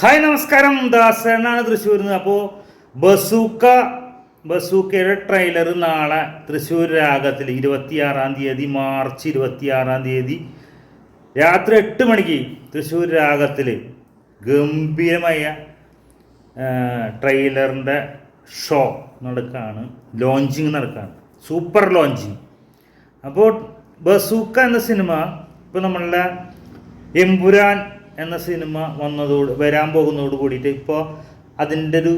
Hi നമസ്കാരം. ദാസനാണ് തൃശ്ശൂരിൽ നിന്ന്. അപ്പോൾ ബസൂക്ക ബസൂക്കയുടെ ട്രെയിലർ നാളെ തൃശ്ശൂർ രാഗത്തിൽ ഇരുപത്തിയാറാം തീയതി മാർച്ച് ഇരുപത്തിയാറാം തീയതി രാത്രി എട്ട് മണിക്ക് തൃശ്ശൂർ രാഗത്തിൽ ഗംഭീരമായ ട്രെയിലറിന്റെ ഷോ നടക്കുകയാണ് ലോഞ്ചിങ് നടക്കുകയാണ് സൂപ്പർ ലോഞ്ചിങ് അപ്പോൾ ബസൂക്ക എന്ന സിനിമ ഇപ്പോൾ നമ്മളുടെ എമ്പുരാൻ എന്ന സിനിമ വന്നതോട് വരാൻ പോകുന്നതോട് കൂടിയിട്ട് ഇപ്പോൾ അതിന്റെ ഒരു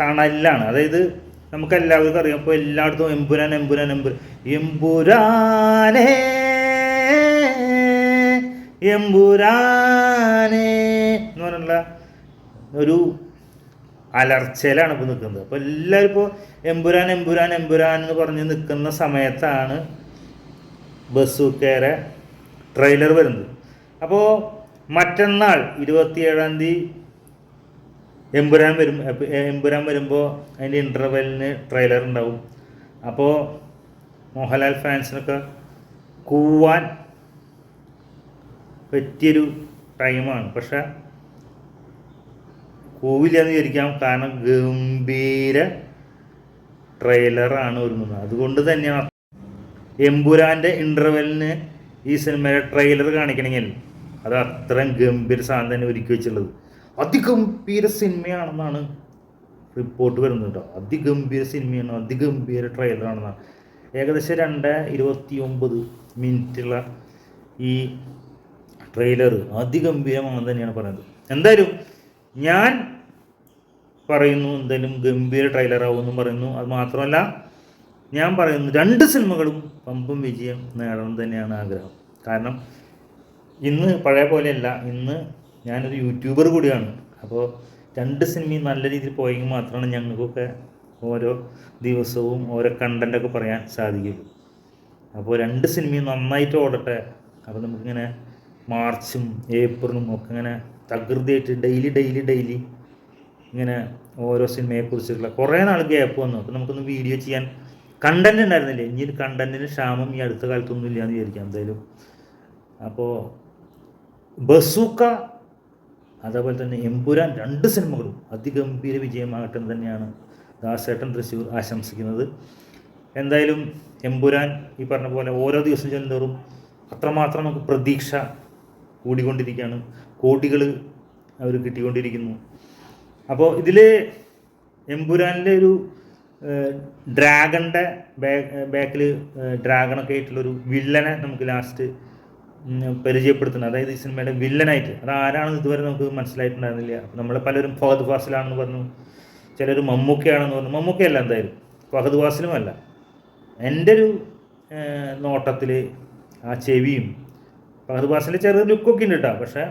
തണലാണ് അതായത് നമുക്ക് എല്ലാവർക്കും അറിയാം ഇപ്പോൾ എല്ലായിടത്തും എമ്പുരാൻ എമ്പുരാൻ എമ്പുര എമ്പുരാനേ എമ്പുരാനേ എന്ന് പറഞ്ഞുള്ള ഒരു അലർച്ചയിലാണ് ഇപ്പോൾ നിൽക്കുന്നത്. അപ്പോൾ എല്ലാവരും ഇപ്പോൾ എമ്പുരാൻ എമ്പുരാൻ എമ്പുരാൻ എന്ന് പറഞ്ഞ് നിൽക്കുന്ന സമയത്താണ് ബസ്സുക്കേറെ ട്രെയിലർ വരുന്നത്. അപ്പോൾ മറ്റന്നാൾ ഇരുപത്തിയേഴാം തീയതി എമ്പുരാൻ വരും എമ്പുരാൻ വരുമ്പോൾ അതിന്റെ ഇന്റർവെല്ലിന് ട്രെയിലർ ഉണ്ടാവും. അപ്പോൾ മോഹൻലാൽ ഫാൻസിനൊക്കെ കൂവാൻ പറ്റിയൊരു ടൈമാണ് പക്ഷേ കൂവില്ല എന്ന് വിചാരിക്കാം കാരണം ഗംഭീര ട്രെയിലറാണ് ഒരുങ്ങുന്നത്. അതുകൊണ്ട് തന്നെയാണ് എമ്പുരാന്റെ ഇന്റർവെല്ലിന് ഈ സിനിമയുടെ ട്രെയിലർ കാണിക്കണമെങ്കിൽ അത് അത്രയും ഗംഭീര സാധനം തന്നെ ഒരുക്കി വെച്ചുള്ളത് അതിഗംഭീര സിനിമയാണെന്നാണ് റിപ്പോർട്ട് വരുന്നത് കേട്ടോ. അതിഗംഭീര സിനിമയാണ് അതിഗംഭീര ട്രെയിലറാണെന്നാണ് ഏകദേശം രണ്ട് ഇരുപത്തി ഒമ്പത് മിനിറ്റുള്ള ഈ ട്രെയിലർ അതിഗംഭീരമാണെന്ന് തന്നെയാണ് പറയുന്നത്. എന്തായാലും ഞാൻ പറയുന്നു എന്തായാലും ഗംഭീര ട്രെയിലർ ആവുമെന്നും പറയുന്നു. അത് മാത്രമല്ല ഞാൻ പറയുന്നു രണ്ട് സിനിമകളും പമ്പും വിജയം നേടണം തന്നെയാണ് ആഗ്രഹം. കാരണം ഇന്ന് പഴയ പോലെയല്ല. ഇന്ന് ഞാനൊരു യൂട്യൂബർ കൂടിയാണ്. അപ്പോൾ രണ്ട് സിനിമയും നല്ല രീതിയിൽ പോയെങ്കിൽ മാത്രമാണ് ഞങ്ങൾക്കൊക്കെ ഓരോ ദിവസവും ഓരോ കണ്ടന്റൊക്കെ പറയാൻ സാധിക്കുള്ളൂ അപ്പോൾ രണ്ട് സിനിമയും നന്നായിട്ട് ഓടട്ടെ. അപ്പോൾ നമുക്കിങ്ങനെ മാർച്ചും ഏപ്രിലും ഒക്കെ ഇങ്ങനെ തകൃതിയായിട്ട് ഡെയിലി ഡെയിലി ഡെയിലി ഇങ്ങനെ ഓരോ സിനിമയെക്കുറിച്ചുള്ള കുറേ നാൾ ഗ്യാപ്പ് വന്നു. അപ്പോൾ നമുക്കൊന്ന് വീഡിയോ ചെയ്യാൻ കണ്ടന്റ് ഉണ്ടായിരുന്നില്ല? ഇനി കണ്ടന്റിന് ക്ഷാമം ഈ അടുത്ത കാലത്തൊന്നും ഇല്ല എന്ന് വിചാരിക്കാം എന്തായാലും. അപ്പോൾ ബസൂക്ക അതേപോലെ തന്നെ എമ്പുരാൻ രണ്ട് സിനിമകളും അതിഗംഭീര വിജയമാകട്ടെ എന്ന് തന്നെയാണ് ദാസേട്ടൻ തൃശ്ശൂർ ആശംസിക്കുന്നത്. എന്തായാലും എമ്പുരാൻ ഈ പറഞ്ഞ പോലെ ഓരോ ദിവസം ചെല്ലുന്നതോറും അത്രമാത്രം നമുക്ക് പ്രതീക്ഷ കൂടിക്കൊണ്ടിരിക്കുകയാണ്. കോടികൾ അവർ കിട്ടിക്കൊണ്ടിരിക്കുന്നു. അപ്പോൾ ഇതിൽ എമ്പുരാനിലെ ഒരു ഡ്രാഗണിന്റെ ബാക്കിൽ ഡ്രാഗണൊക്കെ ആയിട്ടുള്ളൊരു വില്ലനെ നമുക്ക് ലാസ്റ്റ് പരിചയപ്പെടുത്തുന്നത്. അതായത് ഈ സിനിമയുടെ വില്ലനായിട്ട്. അത് ആരാണെന്ന് ഇതുവരെ നമുക്ക് മനസ്സിലായിട്ടുണ്ടായിരുന്നില്ല. നമ്മളെ പലരും ഫഹദ് ഫാസിലാണെന്ന് പറഞ്ഞു. ചിലർ മമ്മൂക്കയാണെന്ന് പറഞ്ഞു. മമ്മൂക്കയല്ല എന്തായാലും. ഫഹദ് ഫാസിലും അല്ല. എന്റെ ഒരു നോട്ടത്തിൽ ആ ചെവിയും ഫഹദ് ഫാസിലെ ചെറിയ ലുക്കൊക്കെ ഉണ്ട് കേട്ടോ പക്ഷേ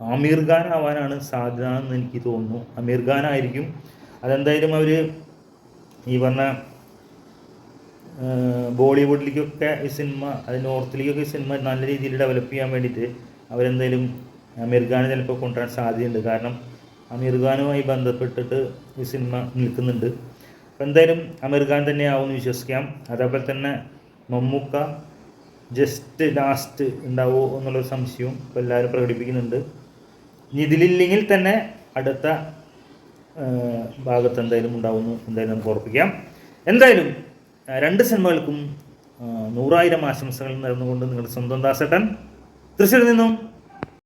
ആമീർ ഖാൻ ആവാനാണ് സാധ്യത എന്ന് എനിക്ക് തോന്നുന്നു. ആമീർ ഖാൻ ആയിരിക്കും. അതെന്തായാലും അവർ ഈ പറഞ്ഞ ബോളിവുഡിലേക്കൊക്കെ ഈ സിനിമ അത് നോർത്തിലേക്കൊക്കെ ഈ സിനിമ നല്ല രീതിയിൽ ഡെവലപ്പ് ചെയ്യാൻ വേണ്ടിയിട്ട് അവരെന്തായാലും അമീർ ഖാനെ ചിലപ്പോൾ കൊണ്ടുവരാൻ സാധ്യതയുണ്ട്. കാരണം അമീർ ഖാനുമായി ബന്ധപ്പെട്ടിട്ട് ഈ സിനിമ നിൽക്കുന്നുണ്ട്. അപ്പോൾ എന്തായാലും അമീർ ഖാൻ തന്നെ ആവുമെന്ന് വിശ്വസിക്കാം. അതേപോലെ തന്നെ മമ്മൂക്ക ജസ്റ്റ് ലാസ്റ്റ് ഉണ്ടാവുമോ എന്നുള്ളൊരു സംശയവും ഇപ്പോൾ എല്ലാവരും പ്രകടിപ്പിക്കുന്നുണ്ട്. ഇനി ഇതിലില്ലെങ്കിൽ തന്നെ അടുത്ത ഭാഗത്ത് എന്തായാലും ഉണ്ടാവുമെന്ന് എന്തായാലും നമുക്ക് ഉറപ്പിക്കാം. എന്തായാലും രണ്ട് സിനിമകൾക്കും നൂറായിരം ആശംസകൾ നേർന്നുകൊണ്ട് നിങ്ങളുടെ സ്വന്തം ദാസേട്ടൻ തൃശ്ശൂരിൽ നിന്നും